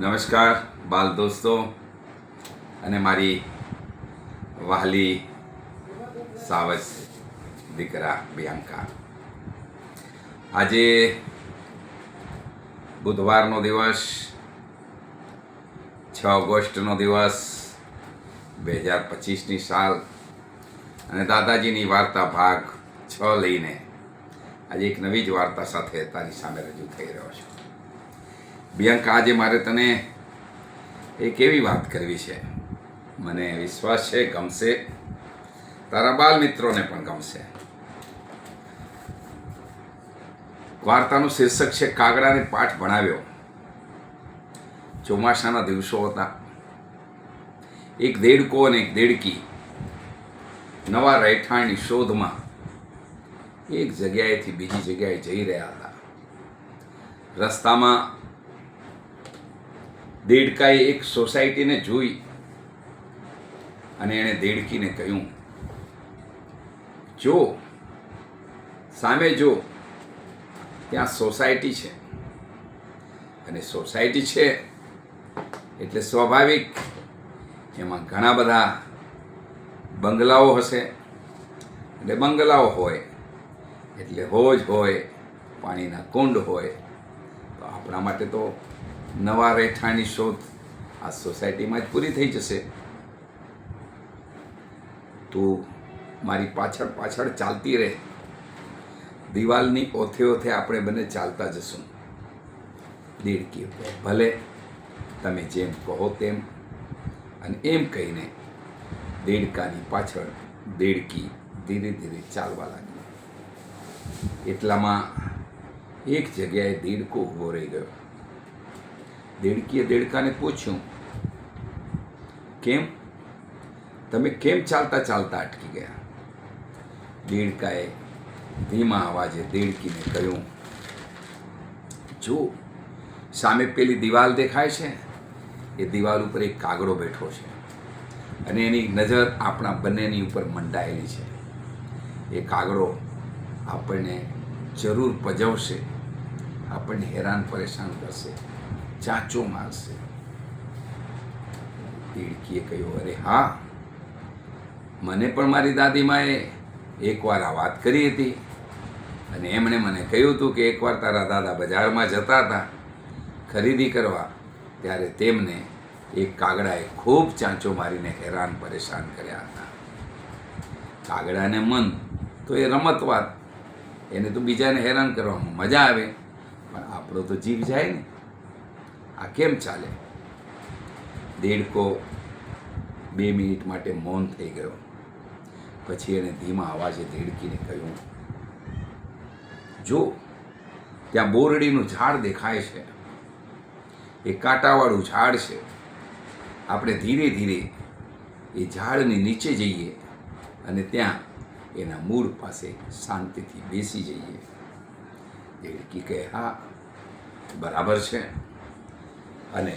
નમસ્કાર, બાલ દોસ્તો અને મારી વહાલી સાવસ દીકરા બિયાંકા આજે બુધવારનો દિવસ, છ ઓગસ્ટનો દિવસ, બે હજાર પચીસની સાલ અને દાદાજીની વાર્તા ભાગ છ લઈને આજે એક નવી જ વાર્તા સાથે તારી સામે રજૂ થઈ રહ્યો છું. બિયંકા આજે મારે તને એક એવી વાત કરવી છે? મને વિશ્વાસ છે, ગમશે. તારા બાલ મિત્રોને પણ ગમશે. વાર્તાનું શીર્ષક છે, કાગડાને પાઠ ભણાવ્યો. ચોમાસાના દિવસો હતા. એક દેડકો અને એક દેડકી નવા રહેઠાણની શોધમાં એક જગ્યાએથી બીજી જગ્યાએ જઈ રહ્યા હતા. રસ્તામાં દેડકાએ એક સોસાયટીને જોઈ અને એણે દેડકીને કહ્યું, જો, સામે જો, ત્યાં સોસાયટી છે. અને સોસાયટી છે એટલે સ્વાભાવિક એમાં ઘણા બધા બંગલાઓ હશે. એટલે બંગલાઓ હોય, એટલે હોજ હોય, પાણીના કુંડ હોય, તો આપણા માટે તો નવા રહેઠાણની શોધ આ સોસાયટીમાં જ પૂરી થઈ જશે. તું મારી પાછળ પાછળ ચાલતી રહે. દિવાલની ઓથે ઓથે આપણે બંને ચાલતા જશું. દેડકી ભલે તમે જેમ કહો તેમ અને એમ કહીને દેડકાની પાછળ દેડકી ધીરે ધીરે ચાલવા લાગી. એટલામાં એક જગ્યાએ દેડકો ઊભો રહી ગયો. દેડકીએ દેડકાને પૂછ્યું, કેમ? તમે કેમ ચાલતા ચાલતા અટકી ગયા? દેડકાએ ધીમા અવાજે દેડકીને કહ્યું, જો સામે પેલી દિવાલ દેખાય છે, એ દિવાલ ઉપર એક કાગડો બેઠો છે અને એની નજર આપણા બંનેની ઉપર મંડાયેલી છે. એ કાગડો આપણને જરૂર પજવશે, આપણને હેરાન પરેશાન કરશે. ચાંચો મારશે. તીડકીએ કહ્યું, અરે હા, મને પણ મારી દાદીમાએ એકવાર આ વાત કરી હતી અને એમણે મને કહ્યું હતું કે એકવાર તારા દાદા બજારમાં જતા હતા, ખરીદી કરવા, ત્યારે તેમને એક કાગડાએ ખૂબ ચાંચો મારીને હેરાન પરેશાન કર્યા હતા. કાગડાને મન તો એ રમત વાત એને તો બીજાને હેરાન કરવામાં મજા આવે, પણ આપણો તો જીવ જાય ને. આ કેમ ચાલે? દેડકો બે મિનિટ માટે મૌન થઈ ગયો. પછી એણે ધીમા અવાજે દેડકીને કહ્યું, જો, ત્યાં બોરડીનું ઝાડ દેખાય છે. એ કાંટાવાળું ઝાડ છે. આપણે ધીરે ધીરે એ ઝાડની નીચે જઈએ અને ત્યાં એના મૂળ પાસે શાંતિથી બેસી જઈએ. દેડકી કહે, હા, બરાબર છે. અને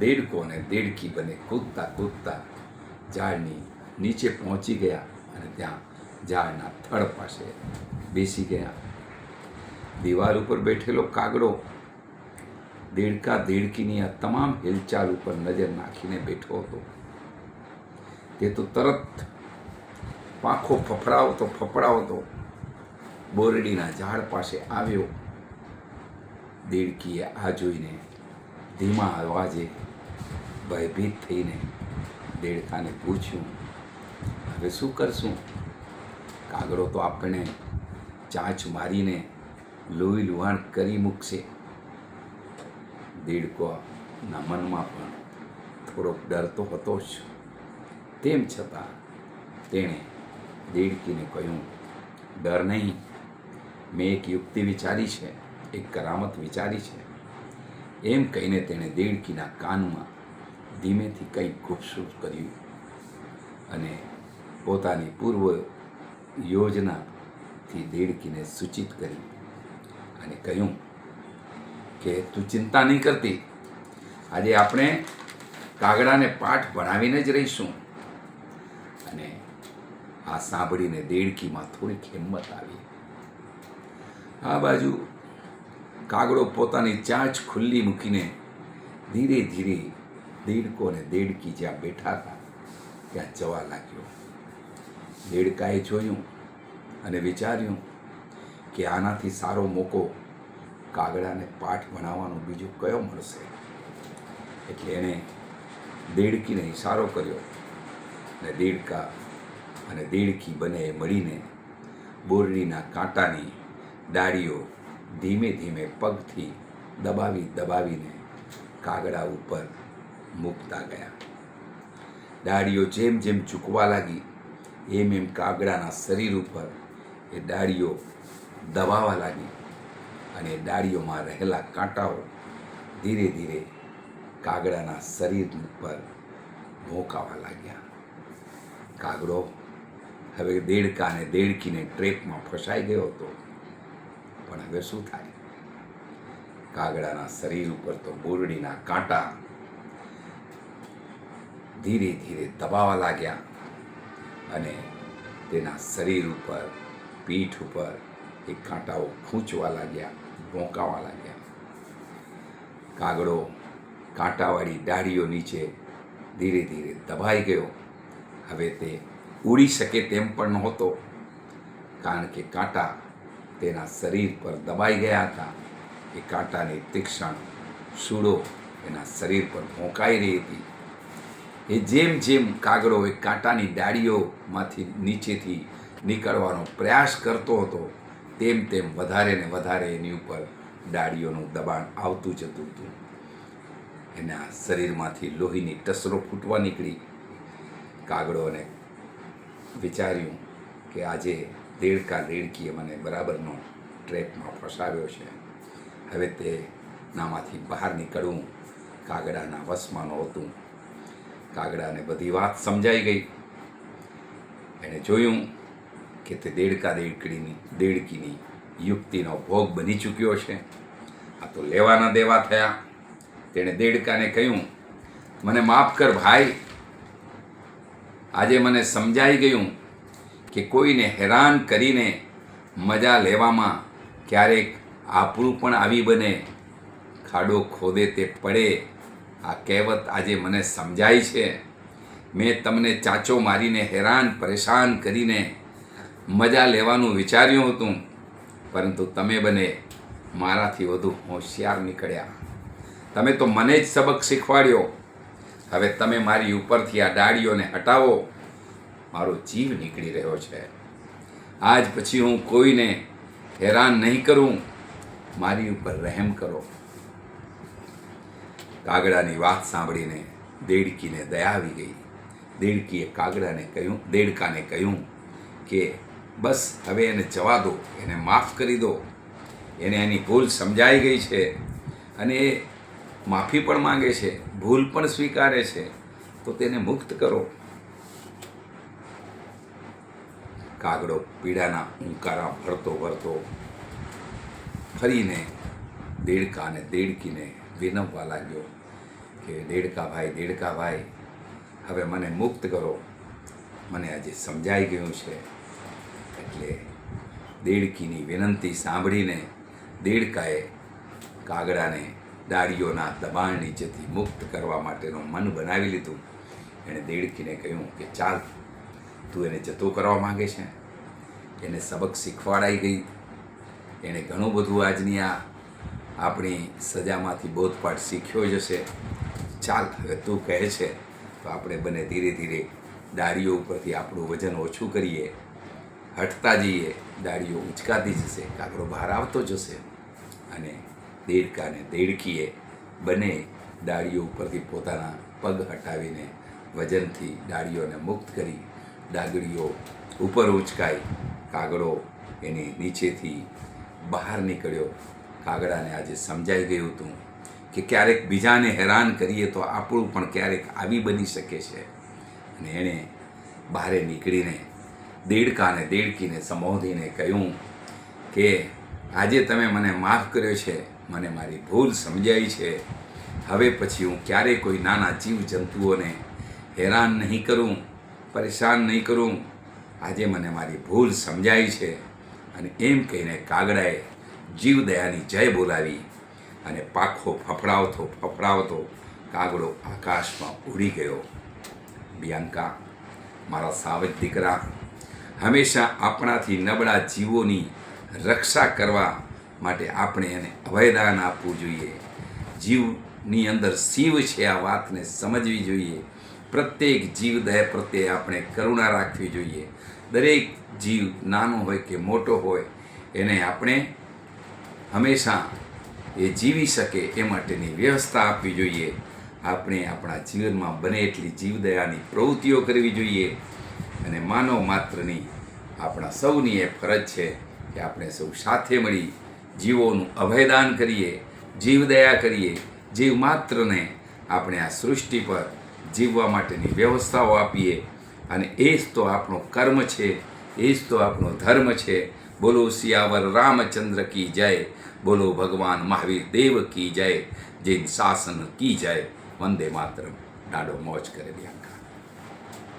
દેડકો અને દેડકી બને કૂદતા કૂદતા ઝાડની નીચે પહોંચી ગયા અને ત્યાં ઝાડના થડ પાસે બેસી ગયા. દિવાલ ઉપર બેઠેલો કાગડો દેડકા દેડકીની આ તમામ હિલચાલ ઉપર નજર નાખીને બેઠો હતો. તે તો તરત પાંખો ફફડાવતો ફફડાવતો બોરડીના ઝાડ પાસે આવ્યો. દેડકીએ આ જોઈને ધીમા અવાજે ભયભીત થઈને દેડકાને પૂછ્યું, હવે શું કરશું? કાગડો તો આપણે ચાંચ મારીને લોહી લુહાણ કરી મૂકશે. દેડકોના મનમાં પણ થોડોક ડર તો હતો જ. તેમ છતાં તેણે દેડકીને કહ્યું, ડર નહીં. મેં એક યુક્તિ વિચારી છે, એક કરામત વિચારી છે. એમ કહીને તેણે દેડકીના કાનમાં ધીમેથી કંઈક ગુપસુપ કર્યું અને પોતાની પૂર્વ યોજનાથી દેડકીને સૂચિત કરી અને કહ્યું કે, તું ચિંતા નહીં કરતી. આજે આપણે કાગડાને પાઠ ભણાવીને જ રહીશું. અને આ સાંભળીને દેડકીમાં થોડીક હિંમત આવી. આ બાજુ કાગડો પોતાની ચાંચ ખુલ્લી મૂકીને ધીરે ધીરે દેડકો અને દેડકી જ્યાં બેઠા હતા, ત્યાં જવા લાગ્યો. દેડકાએ જોયું અને વિચાર્યું કે આનાથી સારો મોકો કાગડાને પાઠ ભણાવવાનો બીજો કયો મળશે? એટલે એણે દેડકીને ઇશારો કર્યો અને દેડકા અને દેડકી બંને મળીને બોરડીના કાંટાની ડાળીઓ ધીમે ધીમે પગથી દબાવી દબાવીને કાગડા ઉપર મૂકતા ગયા. ડાળીઓ જેમ જેમ ઝૂકવા લાગી, એમ એમ કાગડાના શરીર ઉપર એ ડાળીઓ દબાવા લાગી અને ડાળીઓમાં રહેલા કાંટાઓ ધીરે ધીરે કાગડાના શરીર ઉપર ભોંકાવા લાગ્યા. કાગડો હવે દેડકાને દેડકીને ટ્રેપમાં ફસાઈ ગયો હતો. પણ હવે શું થાય? કાગડાના શરીર ઉપર તો બોરડીના કાંટા ધીરે ધીરે દબાવા લાગ્યા અને તેના શરીર ઉપર, પીઠ ઉપર એ કાંટાઓ ખૂંચવા લાગ્યા, ભોંકાવા લાગ્યા. કાગડો કાંટાવાળી ડાળીઓ નીચે ધીરે ધીરે દબાઈ ગયો. હવે તે ઉડી શકે તેમ પણ નહોતો, કારણ કે કાંટા તેના શરીર પર દબાઈ ગયા હતા. એ કાંટાની તીક્ષણ સૂડો એના શરીર પર ભોંકાઈ રહી હતી. એ જેમ જેમ કાગડો એ કાંટાની ડાળીઓમાંથી નીચેથી નીકળવાનો પ્રયાસ કરતો હતો, તેમ તેમ વધારે ને વધારે એની ઉપર ડાળીઓનું દબાણ આવતું જતું હતું. એના શરીરમાંથી લોહીની ટસરો ફૂટવા નીકળી. કાગડોને વિચાર્યું કે આજે દેડકા દેડકીએ મને બરાબરનો ટ્રેકમાં ફસાવ્યો છે. હવે તે નામાંથી બહાર નીકળવું કાગડાના વશમાં નહોતું. કાગડાને બધી વાત સમજાઈ ગઈ. એણે જોયું કે તે દેડકા દેડકડીની દેડકીની યુક્તિનો ભોગ બની ચૂક્યો છે. આ તો લેવાના દેવા થયા. તેણે દેડકાને કહ્યું, મને માફ કર ભાઈ. આજે મને સમજાઈ ગયું કે કોઈને હેરાન કરીને મજા લેવામાં ક્યારેક આપણું પણ આવી બને. ખાડો ખોદે તે પડે. આ કહેવત આજે મને સમજાય છે. મેં તમને ચાચો મારીને હેરાન, પરેશાન કરીને મજા લેવાનું વિચાર્યું હતું. પરંતુ તમે બને મારાથી વધુ હોશિયાર નીકળ્યા. તમે તો મને જ સબક શીખવાડ્યો. હવે તમે મારી ઉપરથી આ ડાળીઓને હટાવો. મારો જીવ નીકળી રહ્યો છે. આજ પછી હું કોઈને હેરાન નહીં કરું. મારી ઉપર રહેમ કરો. કાગડાની વાત સાંભળીને દેડકીને દયા આવી ગઈ. દેડકીએ કાગડાને કહ્યું, દેડકાને કહ્યું કે, બસ હવે એને જવા દો, એને માફ કરી દો. એને એની ભૂલ સમજાઈ ગઈ છે અને એ માફી પણ માંગે છે, ભૂલ પણ સ્વીકારે છે. તો તેને મુક્ત કરો. કાગડો પીડાના ઉંકારા ભરતો ભરતો ફરીને દેડકાને દેડકીને વિનવવા લાગ્યો કે, દેડકા ભાઈ દેડકા ભાઈ, હવે મને મુક્ત કરો. મને આજે સમજાઈ ગયું છે. એટલે દેડકીની વિનંતી સાંભળીને દેડકાએ કાગડાને ડાળીઓના દબાણ નીચેથી મુક્ત કરવા માટેનું મન બનાવી લીધું. એણે દેડકીને કહ્યું કે, ચાલ, તું એને જતો કરવા માંગે છે. એને સબક શીખવાડાઈ ગઈ. એણે ઘણું બધું આજની આ આપણી સજામાંથી બોધપાઠ શીખ્યો જ હશે. ચાલ, હવે તું કહે છે, તો આપણે બને ધીરે ધીરે ડાળીઓ ઉપરથી આપણું વજન ઓછું કરીએ. હટતા જઈએ ડાળીઓ ઉંચકાતી જશે, કાગડો બહાર આવતો જશે અને દેડકાને દેડકીએ બને ડાળીઓ ઉપરથી પોતાના પગ હટાવીને વજનથી ડાળીઓને મુક્ત કરી ડાગડીઓ ઉપર ઉંચકાઈ કાગડો એની નીચેથી બહાર નીકળ્યો. કાગડાને આજે સમજાઈ ગયું હતું કે ક્યારેક બીજાને હેરાન કરીએ તો આપણું પણ ક્યારેક આવી બની શકે છે. અને એણે બહારે નીકળીને દેડકાને, દેડકીને સંબોધીને કહ્યું કે આજે તમે મને માફ કર્યો છે, મને મારી ભૂલ સમજાઈ છે. હવે પછી હું ક્યારેય કોઈ નાના જીવ જંતુઓને હેરાન નહીં કરું, પરેશાન નહીં કરું. આજે મને મારી ભૂલ સમજાઈ છે અને એમ કહીને કાગડાએ જીવદયાની જય બોલાવી અને પાખો ફફડાવતો ફફડાવતો કાગડો આકાશમાં ઉડી ગયો. બિયાંકા મારા સાવજ દીકરા, હંમેશા આપણાથી નબળા જીવોની રક્ષા કરવા માટે આપણે એને અભયદાન આપવું જોઈએ. જીવની અંદર શિવ છે આ વાતને સમજવી જોઈએ. પ્રત્યેક જીવદય પ્રત્યે આપણે કરુણા રાખવી જોઈએ. દરેક જીવ નાનો હોય કે મોટો હોય, એને આપણે હંમેશા એ જીવી શકે એ માટેની વ્યવસ્થા આપવી જોઈએ. આપણે આપણા જીવનમાં બને એટલી જીવદયાની પ્રવૃત્તિઓ કરવી જોઈએ. અને માનવ માત્રની આપણા સૌની એ ફરજ છે કે આપણે સૌ સાથે મળી જીવોનું અભયદાન કરીએ, જીવદયા કરીએ, જીવ માત્રને આપણે આ સૃષ્ટિ પર જીવવા માટેની વ્યવસ્થાઓ આપીએ. અને એ જ તો આપણો કર્મ છે, એ જ તો આપણો ધર્મ છે. બોલો સિયાવર રામચંદ્ર કી જય, બોલો ભગવાન મહાવીર દેવ કી જય, જૈન શાસન કી જય. વંદે માતરમ. ડાડો મોજ કરે બિયાંકા